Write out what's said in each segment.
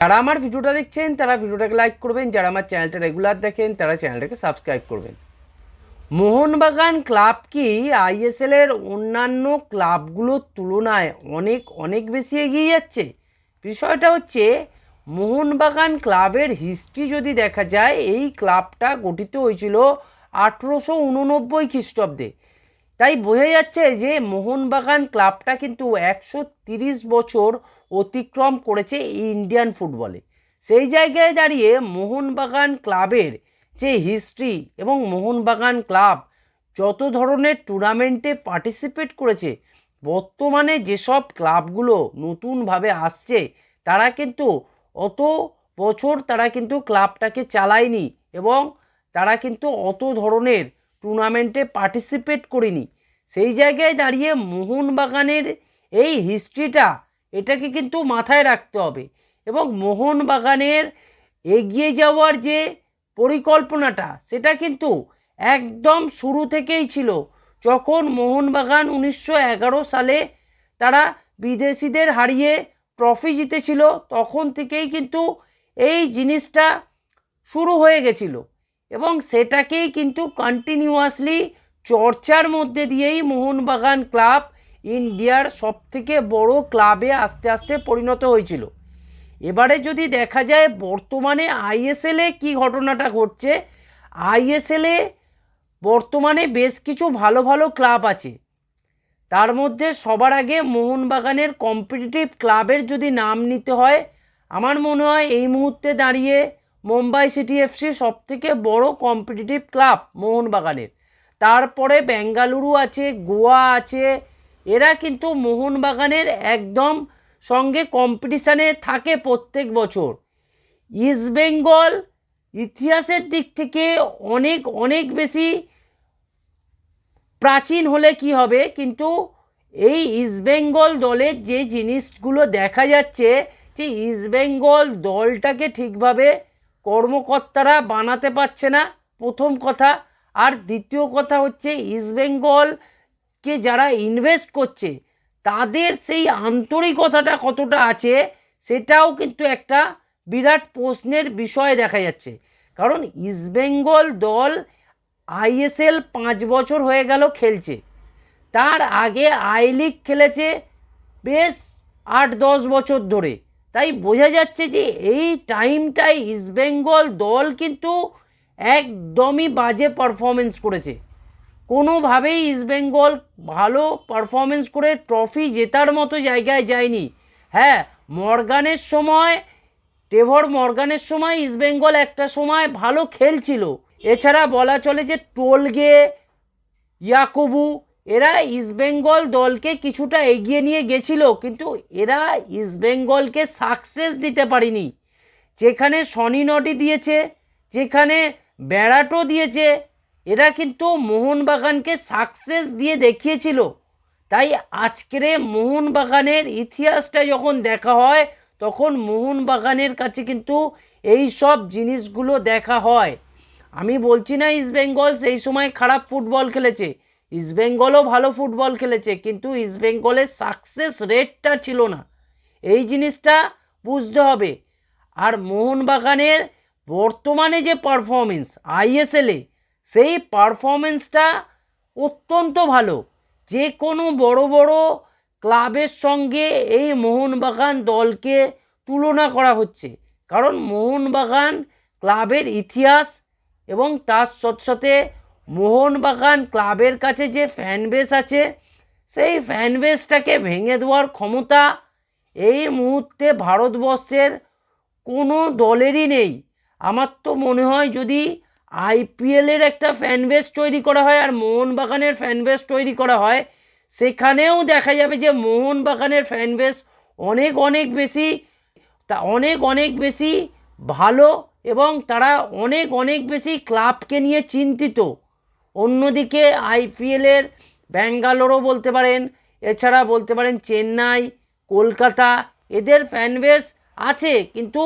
যারা আমার ভিডিওটা দেখছেন, তারা ভিডিওটাকে লাইক করবেন। যারা আমার চ্যানেলটা রেগুলার দেখেন, তারা চ্যানেলটাকে সাবস্ক্রাইব করবেন। মোহনবাগান ক্লাব কি আইএসএল এর অন্যান্য ক্লাবগুলোর তুলনায় অনেক অনেক বেশি এগিয়ে যাচ্ছে? বিষয়টা হচ্ছে, মোহনবাগান ক্লাবের হিস্ট্রি যদি দেখা যায়, এই ক্লাবটা গঠিত হয়েছিল আঠেরোশো উননব্বই খ্রিস্টাব্দে। তাই বোঝা যাচ্ছে যে, মোহনবাগান ক্লাবটা কিন্তু একশো তিরিশ বছর অতিক্রম করেছে ইন্ডিয়ান ফুটবলে সেই জায়গায় দাঁড়িয়ে মোহনবাগান ক্লাবের যে হিস্ট্রি এবং মোহনবাগান ক্লাব যত ধরনের টুর্নামেন্টে পার্টিসিপেট করেছে, বর্তমানে যেসব ক্লাবগুলো নতুনভাবে আসছে, তারা কিন্তু অত বছর তারা কিন্তু ক্লাবটাকে চালায়নি এবং তারা কিন্তু অত ধরনের টুর্নামেন্টে পার্টিসিপেট করেনি। সেই জায়গায় দাঁড়িয়ে মোহনবাগানের এই হিস্ট্রিটা এটাকে কিন্তু মাথায় রাখতে হবে। এবং মোহনবাগানের এগিয়ে যাওয়ার যে পরিকল্পনাটা, সেটা কিন্তু একদম শুরু থেকেই ছিল। যখন মোহনবাগান উনিশশো এগারো সালে তারা বিদেশিদের হারিয়ে ট্রফি জিতেছিল, তখন থেকেই কিন্তু এই জিনিসটা শুরু হয়ে গেছিল। এবং সেটাকেই কিন্তু কন্টিনিউয়াসলি চর্চার মধ্যে দিয়েই মোহনবাগান ক্লাব ইন্ডিয়ার সবথেকে বড় ক্লাবে আস্তে আস্তে পরিণত হয়েছিল। এবারে যদি দেখা যায় বর্তমানে আইএসএলে কি ঘটনাটা ঘটছে আইএসএলে বর্তমানে বেশ কিছু ভালো ভালো ক্লাব আছে। তার মধ্যে সবার আগে মোহনবাগানের কম্পিটিটিভ ক্লাবের যদি নাম নিতে হয়, আমার মনে হয় এই মুহূর্তে দাঁড়িয়ে মুম্বাই সিটি এফসি সব থেকে বড় কম্পিটিটিভ ক্লাব মোহনবাগানের। তারপরে বেঙ্গালুরু আছে, গোয়া আছে এরা কিন্তু মোহনবাগানের একদম সঙ্গে কম্পিটিশানে থাকে প্রত্যেক বছর। ইস্টবেঙ্গল ইতিহাসের দিক থেকে অনেক অনেক বেশি প্রাচীন হলে কি হবে? কিন্তু এই ইস্টবেঙ্গল দলের যে জিনিসগুলো দেখা যাচ্ছে, যে ইস্টবেঙ্গল দলটাকে ঠিকভাবে কর্মকর্তারা বানাতে পারছে না, প্রথম কথা। আর দ্বিতীয় কথা হচ্ছে ইস্টবেঙ্গলকে যারা ইনভেস্ট করছে, তাদের সেই আন্তরিকতাটা কতটা আছে সেটাও কিন্তু একটা বিরাট প্রশ্নের বিষয় দেখা যাচ্ছে। কারণ ইস্টবেঙ্গল দল আইএসএল পাঁচ বছর হয়ে গেল খেলছে। তার আগে আই লিগ খেলেছে বেশ আট দশ বছর ধরে। তাই বোঝা যাচ্ছে যে এই টাইমটায় ইস্টবেঙ্গল দল কিন্তু একদমই বাজে পারফরমেন্স করেছে। কোনোভাবেই ইস্টবেঙ্গল ভালো পারফরমেন্স করে ট্রফি জেতার মতো জায়গায় যায়নি। হ্যাঁ মর্গানের সময় টেভর মর্গানের সময় ইস্টবেঙ্গল একটা সময় ভালো খেলছিল। এছাড়া বলা চলে যে টোলগে, ইয়াকুবু, এরা ইস্টবেঙ্গল দলকে কিছুটা এগিয়ে নিয়ে গেছিল, কিন্তু এরা ইস্টবেঙ্গলকে সাকসেস দিতে পারেনি। যেখানে শনি নটি দিয়েছে, যেখানে বেড়াটো দিয়েছে এরা কিন্তু মোহনবাগানকে সাকসেস দিয়ে দেখিয়েছিল। তাই আজকের মোহনবাগানের ইতিহাসটা যখন দেখা হয়, তখন মোহনবাগানের কাছে কিন্তু এই সব জিনিসগুলো দেখা হয়। আমি বলছি না ইস্টবেঙ্গল সেই সময় খারাপ ফুটবল খেলেছে। ইস্টবেঙ্গলও ভালো ফুটবল খেলেছে, কিন্তু ইস্টবেঙ্গলের সাকসেস রেটটা ছিল না। এই জিনিসটা বুঝতে হবে। আর মোহনবাগানের বর্তমানে যে পারফরমেন্স আইএসএলে সেই পারফরমেন্সটা অত্যন্ত ভালো। যে কোনো বড় বড় ক্লাবের সঙ্গে এই মোহনবাগান দলকে তুলনা করা হচ্ছে। কারণ মোহনবাগান ক্লাবের ইতিহাস এবং তার সাথে সাথে মোহনবাগান ক্লাবের কাছে যে ফ্যান বেস আছে, সেই ফ্যান বেসটাকে ভেঙে দেওয়ার ক্ষমতা এই মুহূর্তে ভারতবর্ষের কোনো দলেরই নেই। আমার তো মনে হয় যদি আইপিএলের একটা ফ্যান বেস তৈরি করা হয় আর মোহনবাগানের ফ্যান বেস তৈরি করা হয়। সেখানেও দেখা যাবে যে মোহনবাগানের ফ্যান বেস অনেক অনেক বেশি, তা অনেক অনেক বেশি ভালো এবং তারা অনেক অনেক বেশি ক্লাবকে নিয়ে চিন্তিত। অন্যদিকে আইপিএলের ব্যাঙ্গালোরও বলতে পারেন, এছাড়া বলতে পারেন চেন্নাই, কলকাতা, এদের ফ্যান বেস আছে, কিন্তু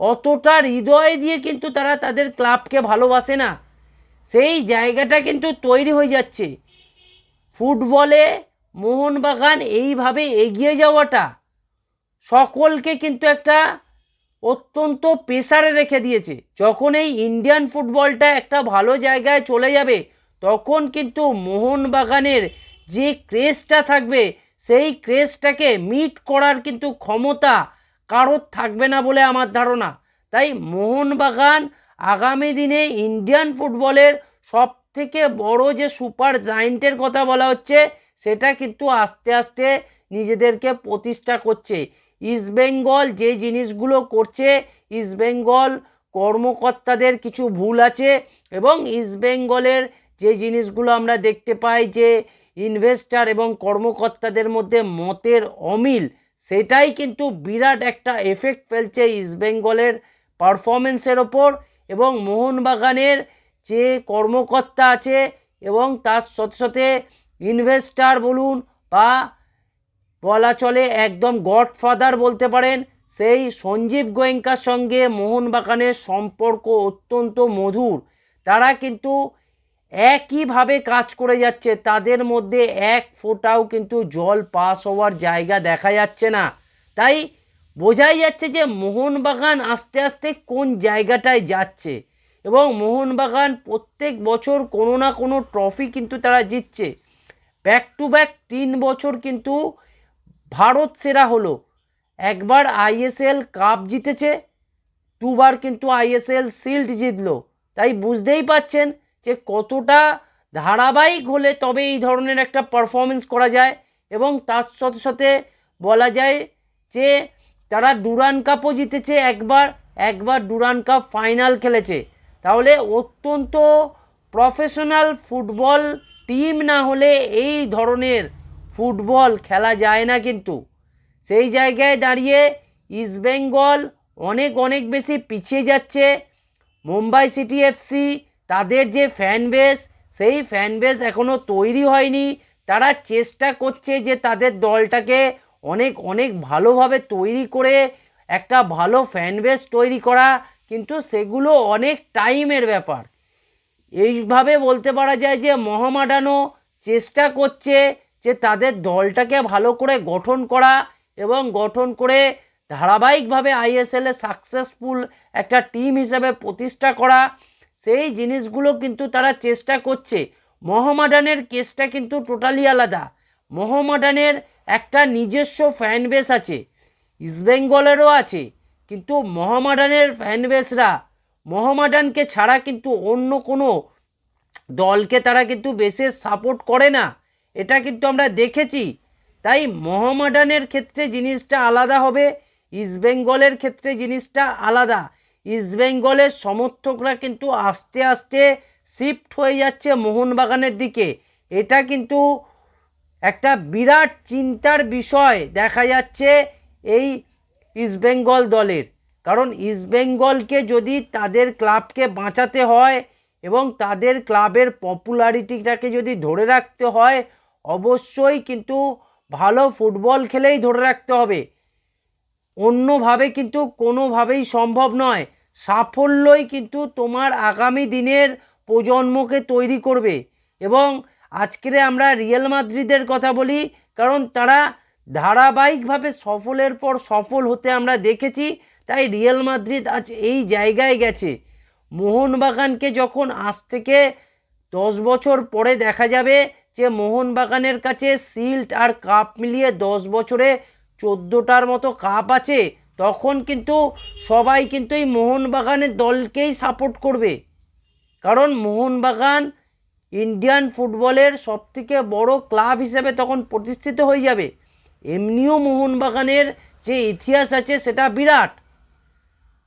অতটা হৃদয় দিয়ে কিন্তু তারা তাদের ক্লাবকে ভালোবাসে না। সেই জায়গাটা কিন্তু তৈরি হয়ে যাচ্ছে। ফুটবলে মোহনবাগান এইভাবে এগিয়ে যাওয়াটা সকলকে কিন্তু একটা অত্যন্ত প্রেসারে রেখে দিয়েছে। যখন এই ইন্ডিয়ান ফুটবলটা একটা ভালো জায়গায় চলে যাবে, তখন কিন্তু মোহনবাগানের যে ক্রেজটা থাকবে, সেই ক্রেজটাকে মিট করার কিন্তু ক্ষমতা কারোর থাকবে না বলে আমার ধারণা। তাই মোহনবাগান আগামী দিনে ইন্ডিয়ান ফুটবলের সব থেকে বড় যে সুপার জায়েন্টের কথা বলা হচ্ছে, সেটা কিন্তু আস্তে আস্তে নিজেদেরকে প্রতিষ্ঠা করছে। ইস্টবেঙ্গল যে জিনিসগুলো করছে ইস্টবেঙ্গল কর্মকর্তাদের কিছু ভুল আছে এবং ইস্টবেঙ্গলের যে জিনিসগুলো আমরা দেখতে পাই যে ইনভেস্টার এবং কর্মকর্তাদের মধ্যে মতের অমিল সেটাই কিন্তু বিরাট একটা এফেক্ট ফেলছে ইস্টবেঙ্গলের পারফরমেন্সের ওপর এবং মোহনবাগানের যে কর্মকর্তা আছে এবং তার সাথে সাথে ইনভেস্টার বলুন বা বলা চলে একদম গডফাদার বলতে পারেন, সেই সঞ্জীব গোয়েঙ্কার সঙ্গে মোহনবাগানের সম্পর্ক অত্যন্ত মধুর। তারা কিন্তু একইভাবে কাজ করে যাচ্ছে, তাদের মধ্যে এক ফোঁটাও কিন্তু জল পাস হওয়ার জায়গা দেখা যাচ্ছে না। তাই বোঝাই যাচ্ছে যে মোহনবাগান আস্তে আস্তে কোন জায়গাটায় যাচ্ছে এবং মোহনবাগান প্রত্যেক বছর কোনো না কোনো ট্রফি কিন্তু তারা জিতছে। ব্যাক টু ব্যাক তিন বছর কিন্তু ভারত সেরা হলো। একবার আইএসএল কাপ জিতেছে, দুবার কিন্তু আইএসএল শিল্ড জিতলো। তাই বুঝতেই পাচ্ছেন যে কতটা ধারাবাহিক হলে তবে এই ধরনের একটা পারফরমেন্স করা যায় এবং তার সাথে সাথে বলা যায় যে তারা ডুরান কাপও জিতেছে একবার একবার ডুরান কাপ ফাইনাল খেলেছে। তাহলে অত্যন্ত প্রফেশনাল ফুটবল টিম না হলে এই ধরনের ফুটবল খেলা যায় না কিন্তু। সেই জায়গায় দাঁড়িয়ে ইস্টবেঙ্গল অনেক অনেক বেশি পিছিয়ে যাচ্ছে। মুম্বাই সিটি এফসি তাদের যে ফ্যান বেস সেই ফ্যান বেস এখনও তৈরি হয়নি। তারা চেষ্টা করছে যে তাদের দলটাকে অনেক অনেক ভালোভাবে তৈরি করে একটা ভালো ফ্যান বেস তৈরি করা, কিন্তু সেগুলো অনেক টাইমের ব্যাপার। এইভাবে বলতে পারা যায় যে মহামাডানো চেষ্টা করছে যে তাদের দলটাকে ভালো করে গঠন করা এবং গঠন করে ধারাবাহিকভাবে আইএসএলে সাকসেসফুল একটা টিম হিসেবে প্রতিষ্ঠা করা। সেই জিনিসগুলো কিন্তু তারা চেষ্টা করছে। মোহামেডানের কেসটা কিন্তু টোটালি আলাদা। মোহামেডানের একটা নিজস্ব ফ্যান বেস আছে ইস্টবেঙ্গলেরও আছে, কিন্তু মোহামেডানের ফ্যান বেসরা মোহামেডানকে ছাড়া কিন্তু অন্য কোনো দলকে তারা কিন্তু বেশি সাপোর্ট করে না। এটা কিন্তু আমরা দেখেছি। তাই মোহামেডানের ক্ষেত্রে জিনিসটা আলাদা হবে ইস্টবেঙ্গলের ক্ষেত্রে জিনিসটা আলাদা। ইস্টবেঙ্গলের সমর্থকরা কিন্তু আস্তে আস্তে শিফট হয়ে যাচ্ছে মোহনবাগানের দিকে। এটা কিন্তু একটা বিরাট চিন্তার বিষয় দেখা যাচ্ছে এই ইস্টবেঙ্গল দলের। কারণ ইস্টবেঙ্গলকে যদি তাদের ক্লাবকে বাঁচাতে হয় এবং তাদের ক্লাবের পপুলারিটিটাকে যদি ধরে রাখতে হয়, অবশ্যই কিন্তু ভালো ফুটবল খেলেই ধরে রাখতে হবে। অন্যভাবে কিন্তু কোনোভাবেই সম্ভব নয়। সাফল্যই কিন্তু তোমার আগামী দিনের প্রজন্মকে তৈরি করবে। এবং আজকের আমরা রিয়েল মাদ্রিদের কথা বলি, কারণ তারা ধারাবাহিকভাবে সফলের পর সফল হতে আমরা দেখেছি, তাই রিয়েল মাদ্রিদ আজ এই জায়গায় গেছে। মোহনবাগানকে যখন আজ থেকে দশ বছর পরে দেখা যাবে যে, মোহনবাগানের কাছে সিল্ট আর কাপ মিলিয়ে দশ বছরে চোদ্দোটার মতো কাপ আছে, তখন কিন্তু সবাই কিন্তু এই মোহনবাগানের দলকেই সাপোর্ট করবে। কারণ মোহনবাগান ইন্ডিয়ান ফুটবলের সবথেকে বড় ক্লাব হিসেবে তখন প্রতিষ্ঠিত হয়ে যাবে। এমনিও মোহনবাগানের যে ইতিহাস আছে সেটা বিরাট।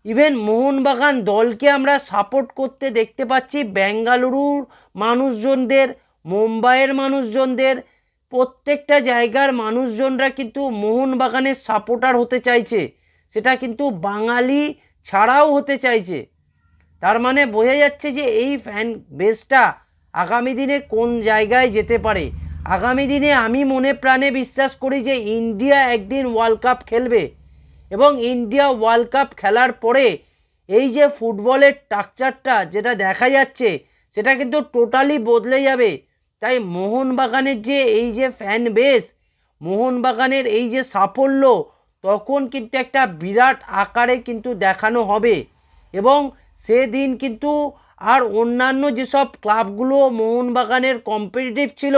ইভেন মোহনবাগান দলকে আমরা সাপোর্ট করতে দেখতে পাচ্ছি, বেঙ্গালুরুর মানুষজনদের, মুম্বাইয়ের মানুষজনদের প্রত্যেকটা জায়গার মানুষজনরা কিন্তু মোহনবাগানের সাপোর্টার হতে চাইছে। সেটা কিন্তু বাঙালি ছাড়াও হতে চাইছে। তার মানে বোঝা যাচ্ছে যে এই ফ্যান বেসটা আগামী দিনে কোন জায়গায় যেতে পারে। আগামী দিনে আমি মনে প্রাণে বিশ্বাস করি যে ইন্ডিয়া একদিন ওয়ার্ল্ড কাপ খেলবে এবং ইন্ডিয়া ওয়ার্ল্ড কাপ খেলার পরে এই যে ফুটবলের স্ট্রাকচারটা যেটা দেখা যাচ্ছে, সেটা কিন্তু টোটালি বদলে যাবে। তাই মোহনবাগানের যে এই যে ফ্যান বেস মোহনবাগানের এই যে সাফল্য, তখন কিন্তু একটা বিরাট আকারে কিন্তু দেখানো হবে। এবং সেদিন কিন্তু আর অন্যান্য যেসব ক্লাবগুলো মোহনবাগানের কম্পিটিটিভ ছিল,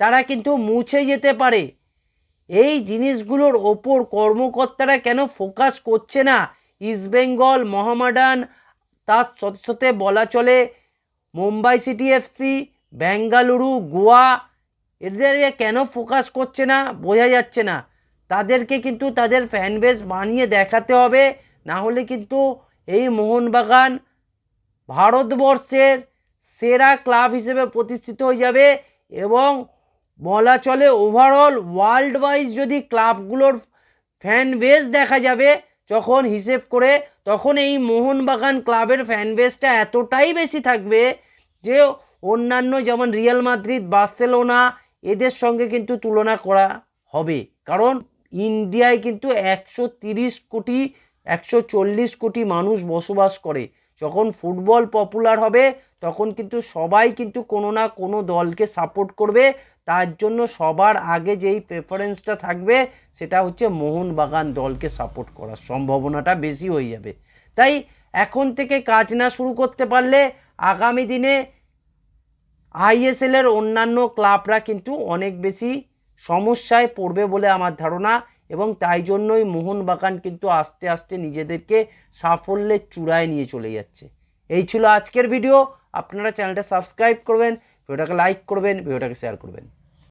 তারা কিন্তু মুছে যেতে পারে। এই জিনিসগুলোর ওপর কর্মকর্তারা কেন ফোকাস করছে না? ইস্টবেঙ্গল মোহামেডান তার সাথে বলা চলে মুম্বাই সিটি এফসি বেঙ্গালুরু, গোয়া, এদের কেন ফোকাস করছে না? বোঝা যাচ্ছে না। তাদেরকে কিন্তু তাদের ফ্যান বেস বানিয়ে দেখাতে হবে। না হলে কিন্তু এই মোহনবাগান ভারতবর্ষের সেরা ক্লাব হিসেবে প্রতিষ্ঠিত হয়ে যাবে এবং বলা চলে ওভারঅল ওয়ার্ল্ড ওয়াইজ যদি ক্লাবগুলোর ফ্যান বেস দেখা যাবে যখন হিসেব করে, তখন এই মোহনবাগান ক্লাবের ফ্যান বেসটা এতটাই বেশি থাকবে যে অন্যান্য যেমন রিয়াল মাদ্রিদ, বার্সেলোনা, এদের সঙ্গে কিন্তু তুলনা করা হবে। কারণ ইন্ডিয়ায় কিন্তু একশো তিরিশ কোটি, একশো চল্লিশ কোটি মানুষ বসবাস করে। যখন ফুটবল পপুলার হবে, তখন কিন্তু সবাই কিন্তু কোনো না কোনো দলকে সাপোর্ট করবে। তার জন্য সবার আগে যেই প্রেফারেন্সটা থাকবে, সেটা হচ্ছে মোহনবাগান দলকে সাপোর্ট করার সম্ভাবনাটা বেশি হয়ে যাবে। তাই এখন থেকে কাজ না শুরু করতে পারলে আগামী দিনে আইএসএলের অন্যান্য ক্লাবরা কিন্তু অনেক বেশি সমস্যায় পড়বে বলে আমার ধারণা এবং তাই জন্যই মোহনবাগান কিন্তু আস্তে আস্তে নিজেদেরকে সাফল্যের চূড়ায় নিয়ে চলে যাচ্ছে। এই ছিল আজকের ভিডিও। আপনারা চ্যানেলটা সাবস্ক্রাইব করবেন, ভিডিওটাকে লাইক করবেন, ভিডিওটাকে শেয়ার করবেন।